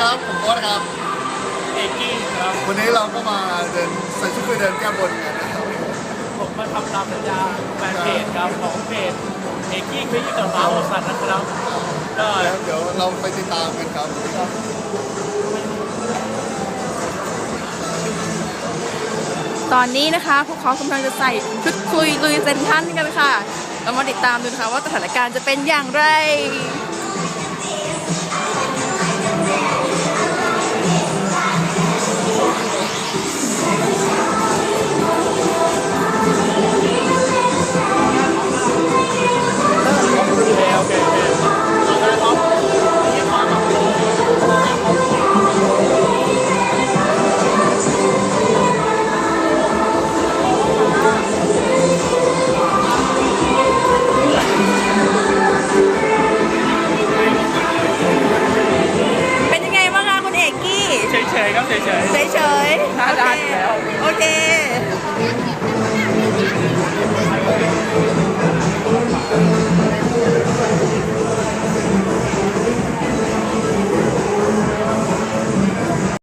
ครับ ผมโอ๊ตครับ เอกกี้ครับวันนี้เราก็มาเดินใส่ชุดคุยเดินแก้บนกันนะครับผมมาทำตามสัญญาแฟนเพจครับของเพจเอกกี้คลิกกับมาโอสันนะครับก็แล้วเดี๋ยวเราไปติดตามกันครับตอนนี้นะคะ พวกเขากำลังจะใส่ชุดคุยลุยเซนทรันกันค่ะ เรามาติดตามดูนะคะว่าสถานการณ์จะเป็นอย่างไร ครับเฉยๆ เฉยๆน่ารักแล้โอเค